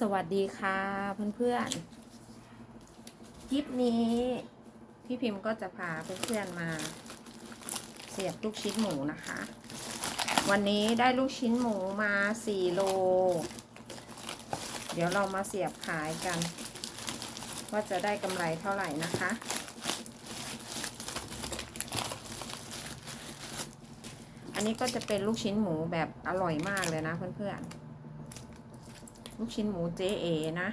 สวัสดีค่ะเพื่อนๆ คลิปนี้ พี่พิมพ์ก็จะพาเพื่อนๆมา เสียบลูกชิ้นหมูนะคะ วันนี้ได้ลูกชิ้นหมูมา4โล เดี๋ยวเรามาเสียบขายกัน ว่าจะได้กำไรเท่าไหร่นะคะ อันนี้ก็จะเป็นลูกชิ้นหมูแบบอร่อยมากเลยนะเพื่อนๆ ลูกชิ้นหมูเจ๊เอนะ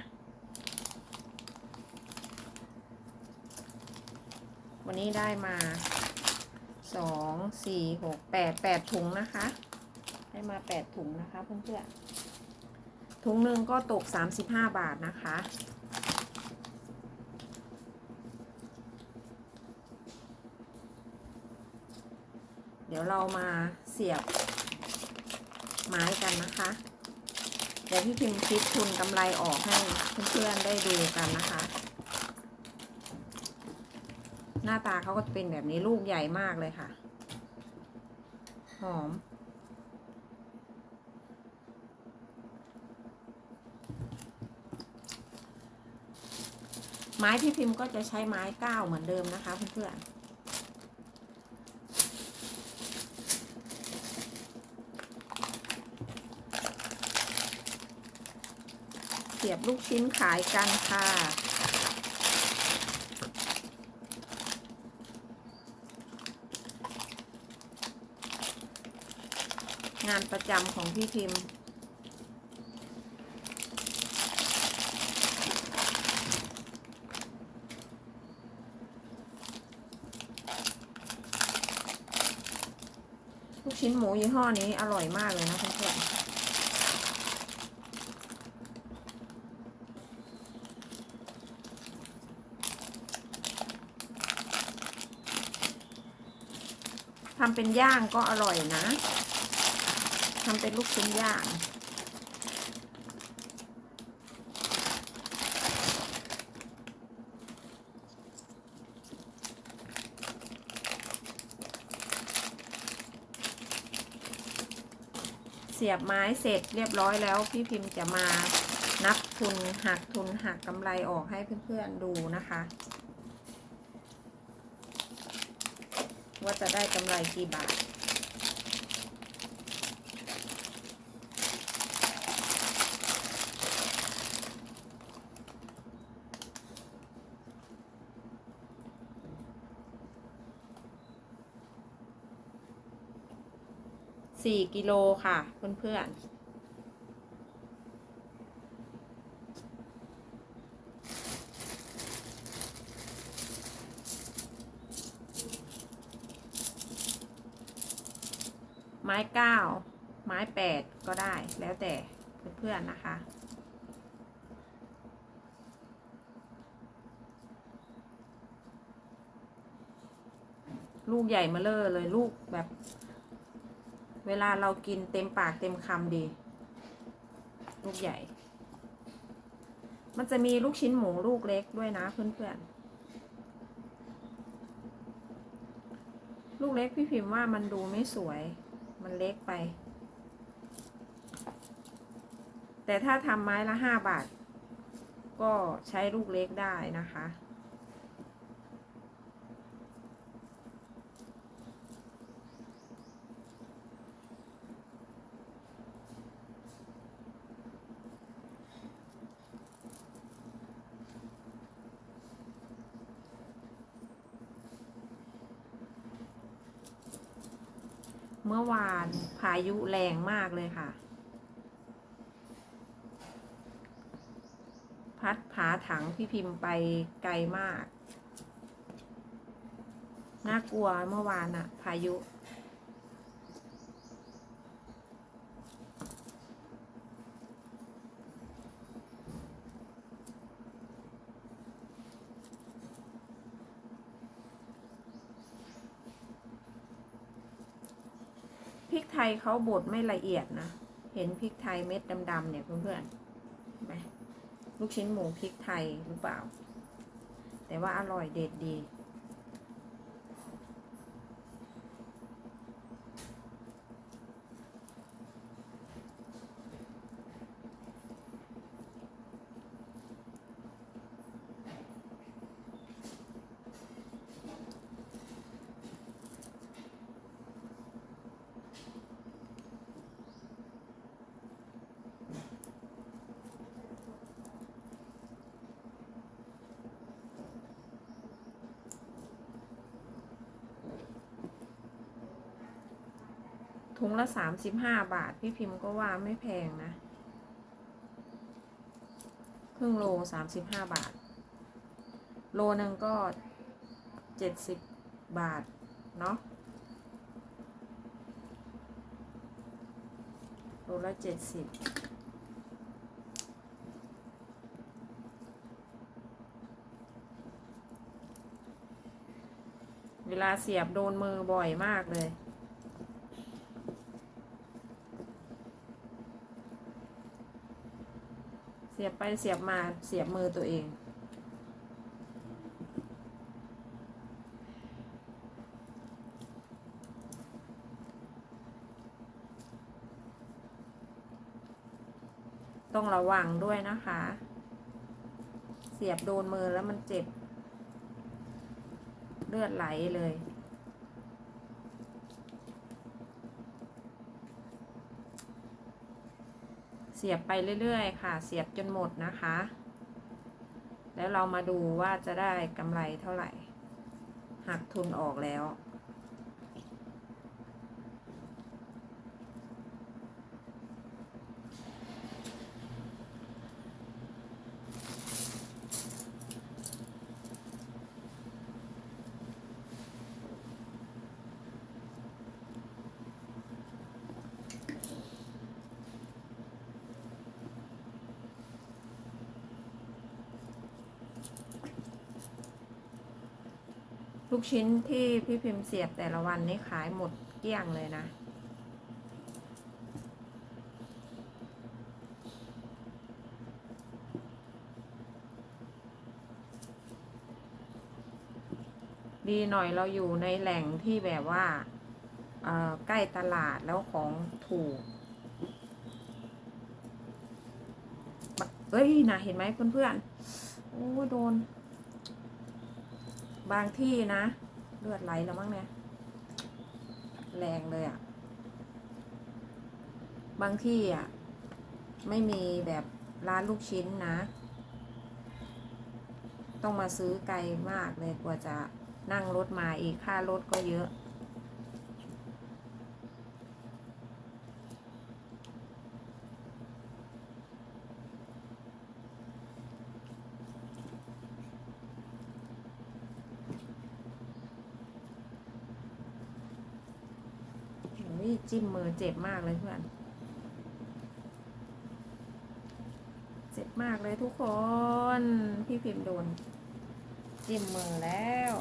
วันนี้ได้มาสองสี่หกแปดแปดถุงนะคะ ได้มาแปดถุงนะคะเพื่อนๆถุงหนึ่งก็ตกสามสิบห้าบาทนะคะเดี๋ยวเรามาเสียบไม้กันนะคะ ดี๋ยวพี่พิมพ์คิดทุนกำไรออกให้เพื่อนๆได้ดูกันนะคะ หน้าตาเขาก็จะเป็นแบบนี้ลูกใหญ่มากเลยค่ะ หอม ไม้พี่พิมพ์ก็จะใช้ไม้ก้าวเหมือนเดิมนะคะเพื่อนๆ สียบลูกชิ้นขายกันค่ะ งานประจำของพี่พิมพ์ลูกชิ้นหมูยี่ห้อนี้อร่อยมากเลยนะเพื่อนๆ ทำเป็นย่างก็อร่อยนะทำเป็นลูกชิ้นย่าง เสียบไม้เสร็จเรียบร้อยแล้วพี่พิมพ์จะมานับทุนหักทุนหักกำไรออกให้เพื่อนๆดูนะคะ ว่า จะได้กำไรกี่บาทสี่กิโลค่ะเพื่อนๆ ไม้เก้าไม้แปดก็ได้แล้วแต่เพื่อนๆนะคะ ลูกใหญ่มาเลอเลยลูกแบบ เวลาเรากินเต็มปากเต็มคำดี ลูกใหญ่ มันจะมีลูกชิ้นหมูลูกเล็กด้วยนะเพื่อนๆลูกเล็กพี่พิมพ์ว่ามันดูไม่สวย มันเล็กไป แต่ถ้าทำไม้ละห้าบาท ก็ใช้ลูกเล็กได้นะคะ เมื่อวานพายุแรงมากเลยค่ะ พัดผาถังพี่พิมพ์ไปไกลมาก น่ากลัวเมื่อวานอะพายุ พริกไทย เขาบดไม่ละเอียดนะ เห็นพริกไทยเม็ดดำๆเนี่ยเพื่อนๆเห็นไหมลูกชิ้นหมูพริกไทยหรือเปล่า แต่ว่าอร่อยเด็ดดี ถุงละสามสิบห้าบาท พี่พิมพ์ก็ว่าไม่แพงนะ ครึ่งโลสามสิบห้าบาท โลหนึ่งก็เจ็ดสิบบาท เนาะโลละเจ็ดสิบเวลาเสียบโดนมือบ่อยมากเลย เสียบไปเสียบมาเสียบมือตัวเอง ต้องระวังด้วยนะคะ เสียบโดนมือแล้วมันเจ็บ เลือดไหลเลย เสียบไปเรื่อยๆ ค่ะ เสียบจนหมดนะคะ แล้วเรามาดูว่าจะได้กำไรเท่าไหร่ หักทุนออกแล้ว ลูกชิ้นที่พี่พิมพ์เสียบแต่ละวันนี่ขายหมดเกลี้ยงเลยนะ ดีหน่อยเราอยู่ในแหล่งที่แบบว่าใกล้ตลาดแล้วของถูกเอ้ยนะเห็นไหมเพื่อนๆโอ้โดน บางที่นะ เลือดไหลแล้วมั้งเนี่ย แรงเลยอะ่ะ บางที่อะ ไม่มีแบบร้านลูกชิ้นนะ ต้องมาซื้อไกลมากเลยกว่าจะนั่งรถมาอีกค่ารถก็เยอะ โอ้ย จิ้มมือเจ็บมากเลยเพื่อน เจ็บมากเลยทุกคน พี่พิมพ์โดน จิ้มมือแล้ว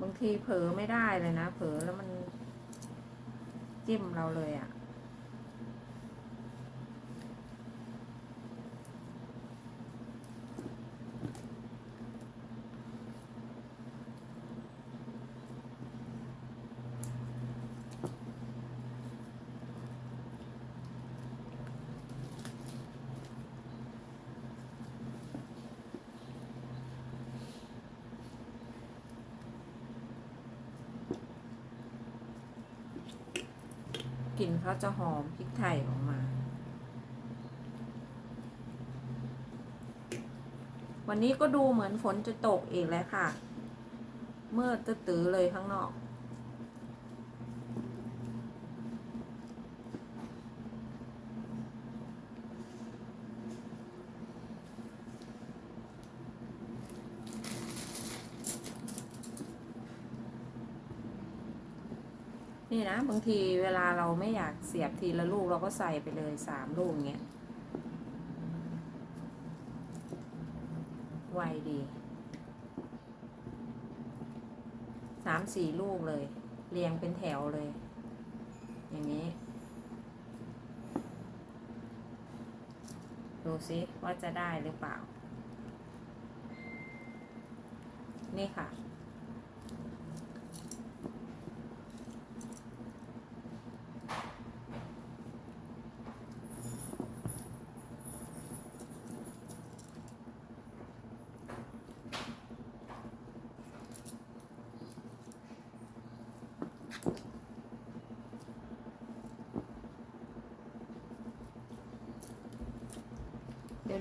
บางทีเผลอไม่ได้เลยนะ เผลอแล้วมันจิ้มเราเลยอะ่ะ เขาจะหอมพริกไทยออกมา วันนี้ก็ดูเหมือนฝนจะตกอีกแล้วค่ะ เมื่อตื้อเลยข้างนอก นี่นะบางทีเวลาเราไม่อยากเสียบทีละลูกเราก็ใส่ไปเลยสามลูกเงี้ยไวดีสามสี่ลูกเลย เรียงเป็นแถวเลย อย่างนี้ ดูซิว่าจะได้หรือเปล่า นี่ค่ะ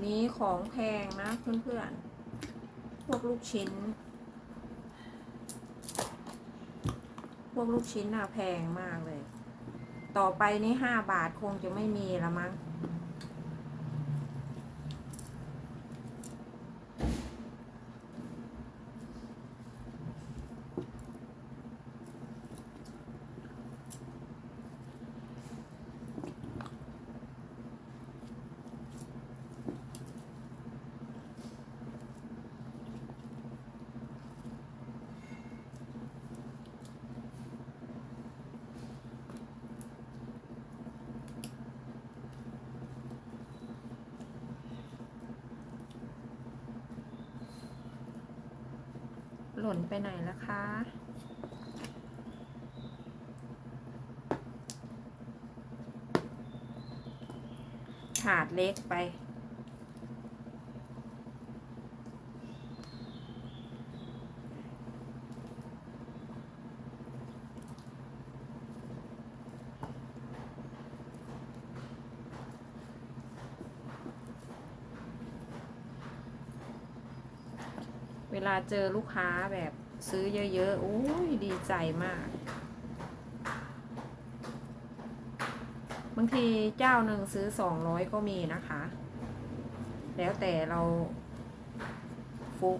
นี้ของแพงนะเพื่อนๆ พวกลูกชิ้น พวกลูกชิ้นน่าแพงมากเลย ต่อไปนี้ห้าบาทคงจะไม่มีละมั้ง หล่นไปไหนแล้วคะถาดเล็กไป เจอลูกค้าแบบซื้อเยอะๆโอ้ยดีใจมาก บางทีเจ้าหนึ่งซื้อสองร้อยก็มีนะคะ แล้วแต่เราฟุก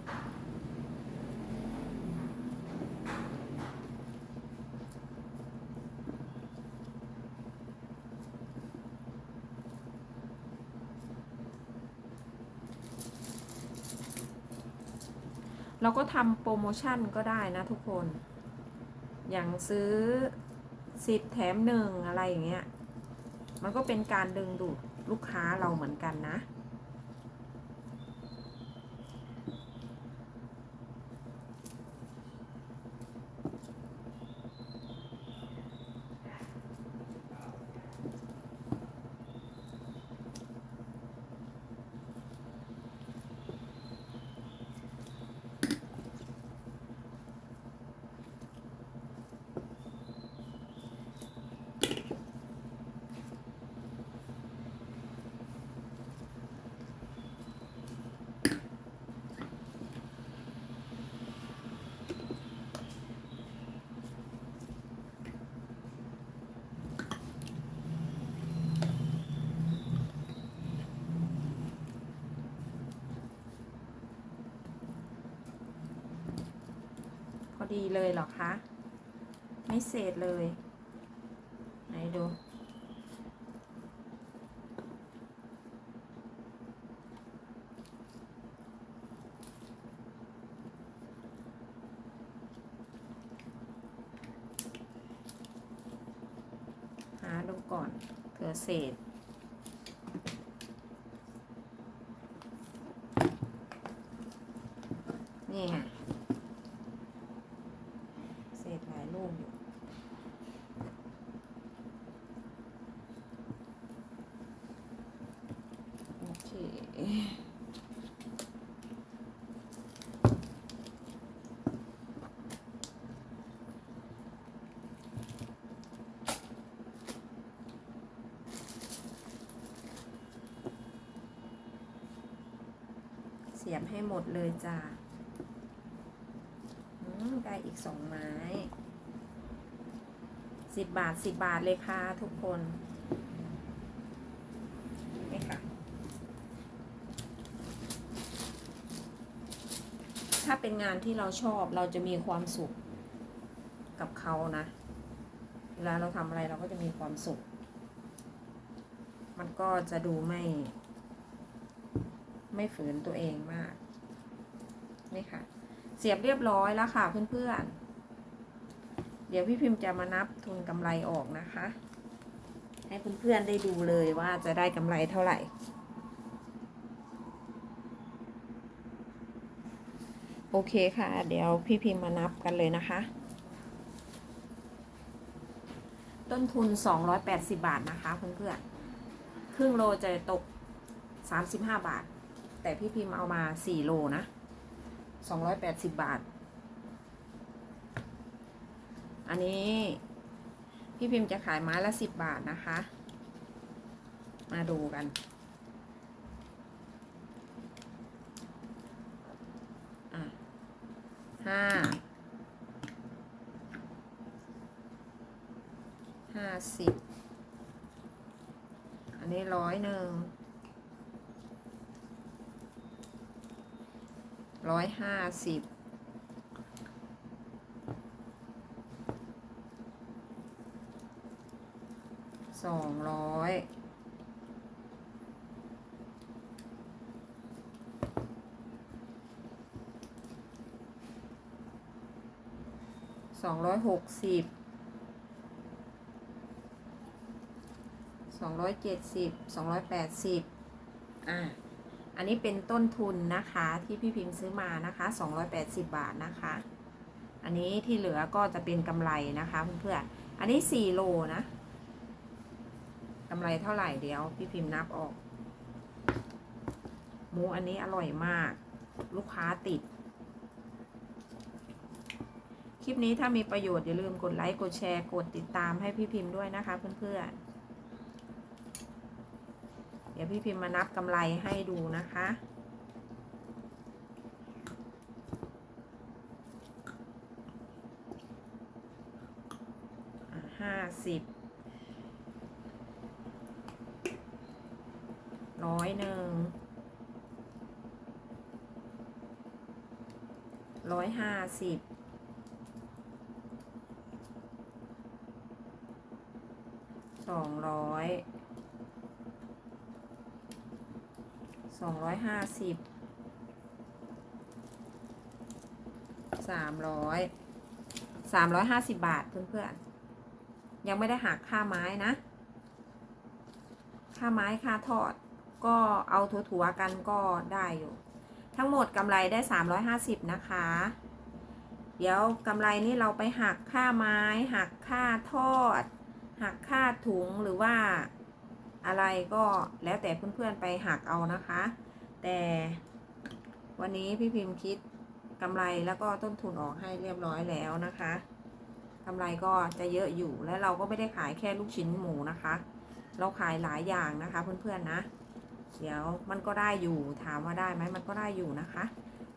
เราก็ทำโปรโมชั่นก็ได้นะทุกคน อย่างซื้อสิบแถมหนึ่งอะไรอย่างเงี้ย มันก็เป็นการดึงดูดลูกค้าเราเหมือนกันนะ ดีเลยเหรอคะ ไม่เศษเลย ไหนดูหาดูก่อนเผื่อเศษ นี่ไง เศษหลายลูกอยู่ โอเค เสียบให้หมดเลยจ้าได้อีกสองไม้สิบบาทสิบบาทเลยค่ะทุกคนนี่ค่ะ ถ้าเป็นงานที่เราชอบเราจะมีความสุขกับเขานะ เวลาเราทำอะไรเราก็จะมีความสุข มันก็จะดูไม่ ไม่ฝืนตัวเองมากนี่ค่ะ เสียบเรียบร้อยแล้วค่ะเพื่อนๆ เดี๋ยวพี่พิมพ์จะมานับทุนกำไรออกนะคะ ให้เพื่อนๆได้ดูเลยว่าจะได้กำไรเท่าไหร่โอเคค่ะ เดี๋ยวพี่พิมพ์มานับกันเลยนะคะ ต้นทุน 280 บาทนะคะเพื่อนๆครึ่งโลจะตก 35 บาท แต่พี่พิมพ์เอามา4โลนะ280บบาท อันนี้พี่พิมพ์จะขายไม้ละ10บบาทนะคะ มาดูกัน ห้า ห้าสิบ อันนี้ร้อยหนึ่ง ร้อยห้าสิบสองร้อยสองร้อยหกสิบสองร้อยเจ็ดสิบสองร้อยแปดสิบอะ อันนี้เป็นต้นทุนนะคะที่พี่พิมพ์ซื้อมานะคะสองร้อยแปดสิบบาทนะคะ อันนี้ที่เหลือก็จะเป็นกำไรนะคะเพื่อนๆอันนี้สี่โลนะกำไรเท่าไหร่เดี๋ยว พี่พิมพ์นับออก หมูอันนี้อร่อยมาก ลูกค้าติด คลิปนี้ถ้ามีประโยชน์อย่าลืมกดไลค์ กดแชร์ กดติดตามให้พี่พิมพ์ด้วยนะคะเพื่อนๆ ดี๋ยวพี่พิมพ์มานับกำไรให้ดูนะคะ ห้าสิบ ร้อยหนึ่ง ร้อยห้าสิบสองร้อย สองร้อยห้าสิบสามร้อยสามร้อยห้าสิบบาทเพื่อนๆ ยังไม่ได้หักค่าไม้นะ ค่าไม้ค่าทอด ก็เอาถั่วๆกันก็ได้อยู่ ทั้งหมดกำไรได้350นะคะ เดี๋ยวกำไรนี่เราไปหักค่าไม้ หักค่าทอด หักค่าถุงหรือว่า อะไรก็แล้วแต่เพื่อนๆไปหักเอานะคะ แต่วันนี้พี่พิมพ์คิดกำไรแล้วก็ต้นทุนออกให้เรียบร้อยแล้วนะคะกำไรก็จะเยอะอยู่และเราก็ไม่ได้ขายแค่ลูกชิ้นหมูนะคะ เราขายหลายอย่างนะคะเพื่อนๆนะ เดี๋ยวมันก็ได้อยู่ถามว่าได้ไหมมันก็ได้อยู่นะคะ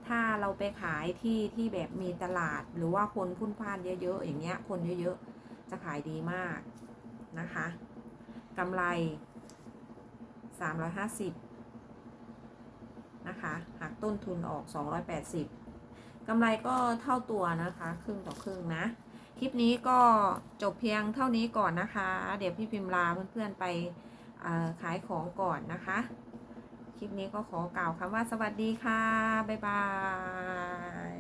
ถ้าเราไปขายที่ที่แบบมีตลาดหรือว่าคนพุ่นพ่านเยอะๆอย่างเงี้ยคนเยอะๆจะขายดีมากนะคะกำไร 350 นะคะหักต้นทุนออก 280กำไรก็เท่าตัวนะคะ ครึ่งต่อครึ่งนะ คลิปนี้ก็จบเพียงเท่านี้ก่อนนะคะ เดี๋ยวพี่พิมพ์ลาเพื่อนๆไปขายของก่อนนะคะ คลิปนี้ก็ขอกล่าวคำว่าสวัสดีค่ะ บ๊ายบาย